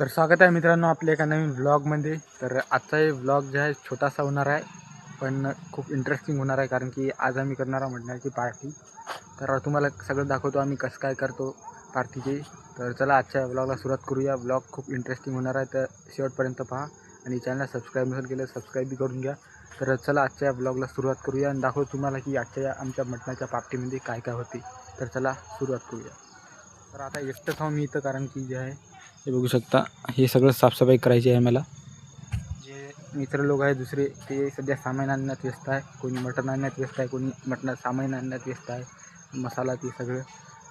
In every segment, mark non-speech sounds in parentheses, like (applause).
तर स्वागत आहे मित्रांनो आपल्या एका नवीन व्लॉगमध्ये तर आजचा हे व्लॉग जे आहे छोटासा होणार आहे पण खूप इंटरेस्टिंग होणार आहे कारण की आज आम्ही करणार आहोत म्हणण्याची पार्टी तर तुम्हाला सगळं दाखवतो आम्ही कसं काय करतो पार्टीची तर चला आजच्या व्लॉगला सुरुवात करूया. व्लॉग खूप इंटरेस्टिंग होणार आहे तर शेवटपर्यंत पहा. आणि चॅनलला सबस्क्राईब नसेल केलं सबस्क्राईबही करून घ्या. तर चला आजच्या ब्लॉगला सुरुवात करूया आणि दाखवतो तुम्हाला की आजच्या या आमच्या मटणाच्या पार्टीमध्ये काय काय होते. तर चला सुरुवात करूया. तर आता एकटंच आहो मी इथं कारण की जे आहे हे बघू शकता. हे सगळं साफसफाई करायची आहे मला जे मित्र लोक आहे दुसरे ते सध्या सामान आणण्यात व्यस्त आहे. कोणी मटण आणण्यात व्यस्त आहे कोणी मटणा सामान आणण्यात व्यस्त आहे. मसाला ते सगळं.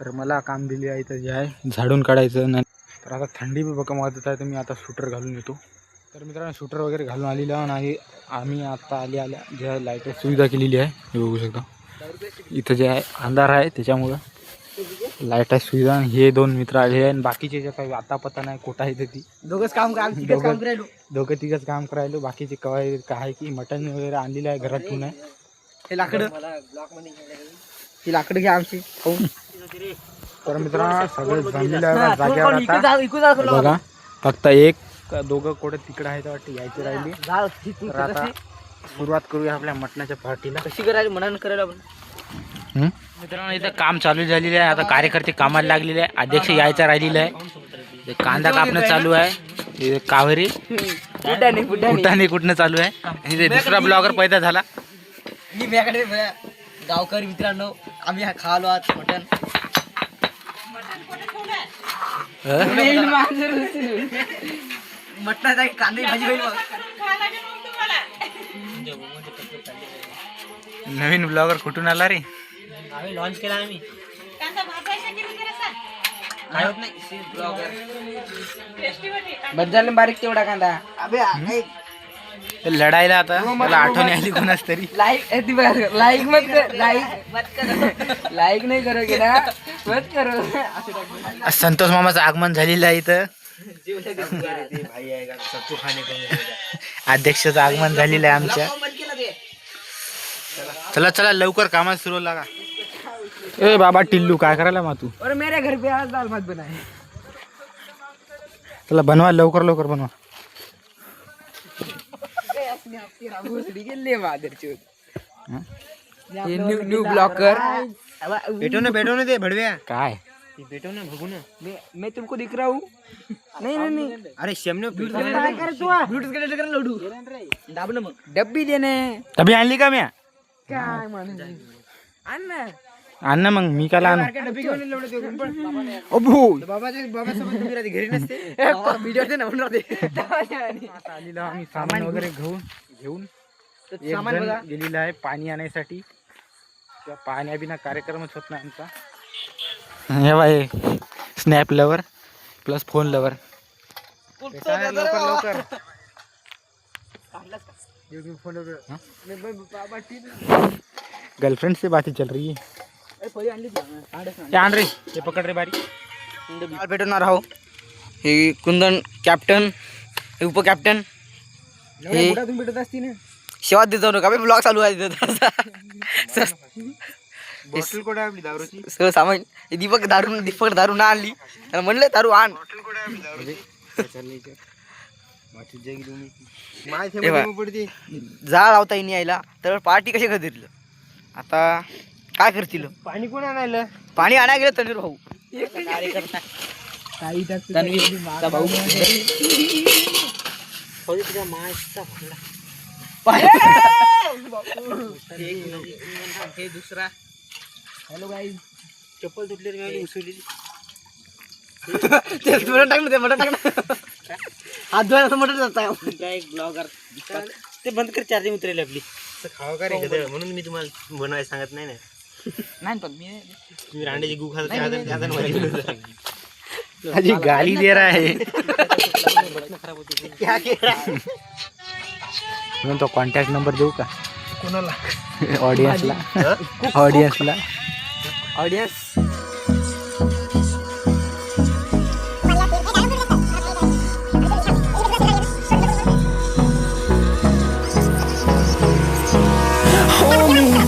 तर मला काम दिले आहे तर जे आहे. झाडून काढायचं नाही. तर आता थंडी बी बघा वाजत आहे तर मी आता शूटर घालून येतो. तर मित्रांनो शूटर वगैरे घालून आलेलं आणि आम्ही आता आल्या आल्या जे आहे लाइट सुविधा केलेली आहे हे बघू शकता. इथं जे आहे अंधार आहे त्याच्यामुळं. लाइट आहे सुविधा हे दोन मित्र आले आहे आणि बाकीचे जे काही आता पता नाही कोटा आहे ती. दोघंच काम करायलो दोघं तिघंच काम करायलो. बाकीचे काय आहे की मटण वगैरे आणलेलं आहे घरात ठेवून आहे. हे लाकडं. ही लाकडं घ्या आमची तर मित्रांनो सगळं जमलेलं आहे बघा जागेवर आता. फक्त एक दोघं कुठे तिकडे आहेत वाटते यायचे राहिली. तर आता सुरुवात करूया आपल्या मटणाच्या पार्टीला कशी करायला मनानं करायला आपण? मित्रांनो इथं काम चालू झालेलं आहे. आता कार्यकर्ते कामाला लागलेले आहे. अध्यक्ष यायचा राहिलेला आहे. कांदा कापणं चालू आहे. हे कावेरी. कुठाने कुठनं चालू आहे? आणि ते दुसरा ब्लॉगर पैदा झाला. मी माझ्याकडे बघा, गावकरी मित्रांनो आम्ही हा खालो आज मटण. मटणाचा कांदे भाजी. नवीन ब्लॉगर कुठून आला रे? आम्ही लॉन्च केला आम्ही. काय? होत नाही बद्दल बारीक तेवढा कांदा. अबे ते लढायला आता मला आठवण आली कोणाच तरी. लाईक ती बघा लाईक (laughs) मत कर लाईक मत कर. लाईक नाही करोगे ना मत करो. संतोष मामाचं आगमन झालेलं आहे इथं. अध्यक्षाचं आगमन झालेलं आहे आमच्या. चला चला लवकर कामात सुरू लागा. ए बाबा टिल्लू काय करायला मा तू? और मेरे घर पे आज दाल भात बनाए. चला बनवा लवकर लवकर बनवा? New new blocker. भेटो ना भेटो ना ते भडव्या. काय? भेटो ना बघू ना. मैं मैं तुमको दिख रहा हूँ. नहीं नहीं नहीं. अरे शेमने ब्लूटूथ कनेक्ट कर लडू दाब ना मग. डब्बी देणे तभी आणली का म्या? काय म्हणून आण ना. आण ना मग मी काला आणू. अबू. ते (laughs) (laughs) आलेलो आम्ही सामान वगैरे घेऊन घेऊन एक सामान जण गेलेला आहे पाणी आणायसाठी. किंवा पाण्या बिना कार्यक्रमच होत नाही आमचा. हे bye snap lover plus phone lover लवकर लवकर? गर्लफ्रेंड से बातें चल रही है. आण रे ये पकड रे बारी. भेटणार आहो हे कुंदन कॅप्टन हे उपकॅप्टन हे भेटत असती ना. शेवा देत नका ब्लॉग चालू आहे सामान. हे दीपक दारू दीपक दारू ना आणली. म्हणलं दारू आण. हे जाळ लावता येईन यायला. तर पार्टी कशी करतील? आता काय करतील? पाणी कोण आणायला? पाणी आणायला गेलं तन्वीर भाऊ. तन्वीरचा भाऊ. दुसरा हॅलो गाई चप्पल तुटली उसरली ते मटण टाकलं ते मटण टाकलं हात धुवायला मटण जात. आहे एक ब्लॉगर ते बंद कर चार्जिंग उतरेल आपली. खावा का रे? म्हणून मी तुम्हाला बनवायला सांगत नाही ना. नाही पण मी तुम्ही रांड्याची गु खाता गाली दे रहा है. क्या केला? म्हणून तो कॉन्टॅक्ट नंबर देऊ का? कोणाला? ऑडियन्सला ऑडियन्सला audience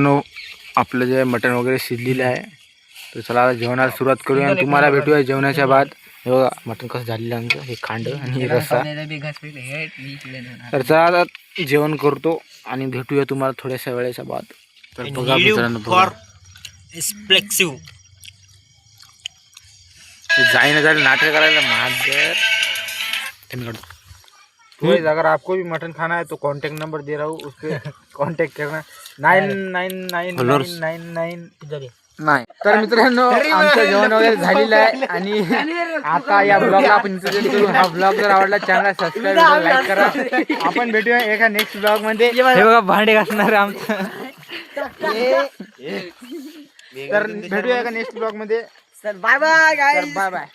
मित्रांनो आपलं जे मटण वगैरे शिजलेलं आहे तर चला जेवणाला सुरुवात करूया आणि तुम्हाला भेटूया जेवणाच्या बाद. हे बघा मटण कसं झालेलं आहे आमचं हे खांड आणि हे रस्सा. तर चला आता जेवण करतो आणि भेटूया तुम्हाला थोड्याशा वेळेच्या बाद. तर बघा मित्रांनो बघा. एक्सप्लेक्सिव्ह जाईन झालं नाटक करायला तुम्ही काढतो. गाइस अगर आपको भी मटन खाना है तो कांटेक्ट नंबर दे रहा हूँ उस पर कांटेक्ट करना। Nine nine nine nine nine nine नाही तर मित्रांनो आमचं जेवण वगैरे झालेलं आहे आणि आता या ब्लॉगला आपण करू. हा ब्लॉग जर आवडला चॅनल सबस्क्राईब लाईक करा आपण भेटूया एका नेक्स्ट ब्लॉगमध्ये. हे बघा भांडे घासणार आमचं. तर भेटूया एका नेक्स्ट ब्लॉगमध्ये. Bye bye bye bye